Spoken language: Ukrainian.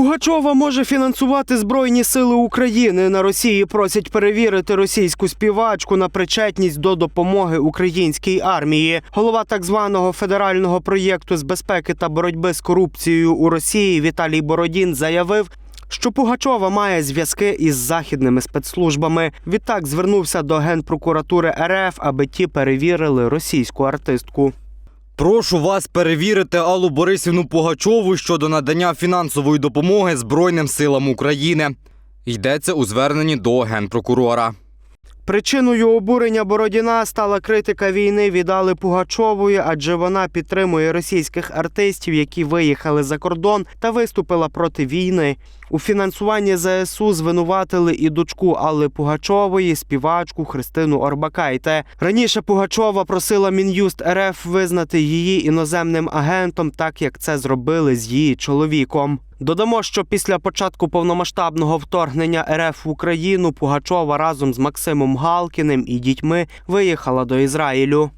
Пугачова може фінансувати Збройні сили України. На Росії просять перевірити російську співачку на причетність до допомоги українській армії. Голова так званого федерального проєкту з безпеки та боротьби з корупцією у Росії Віталій Бородін заявив. Що Пугачова має зв'язки із західними спецслужбами. Відтак звернувся до генпрокуратури РФ, аби ті перевірили російську артистку. Прошу вас перевірити Аллу Борисівну Пугачову щодо надання фінансової допомоги Збройним силам України. Йдеться у зверненні до генпрокурора. Причиною обурення Бородіна стала критика війни від Алли Пугачової, адже вона підтримує російських артистів, які виїхали за кордон та виступила проти війни. У фінансуванні ЗСУ звинуватили і дочку Алли Пугачової, співачку Христину Орбакайте. Раніше Пугачова просила Мін'юст РФ визнати її іноземним агентом, так як це зробили з її чоловіком. Додамо, що після початку повномасштабного вторгнення РФ в Україну Пугачова разом з Максимом Галкіним і дітьми виїхала до Ізраїлю.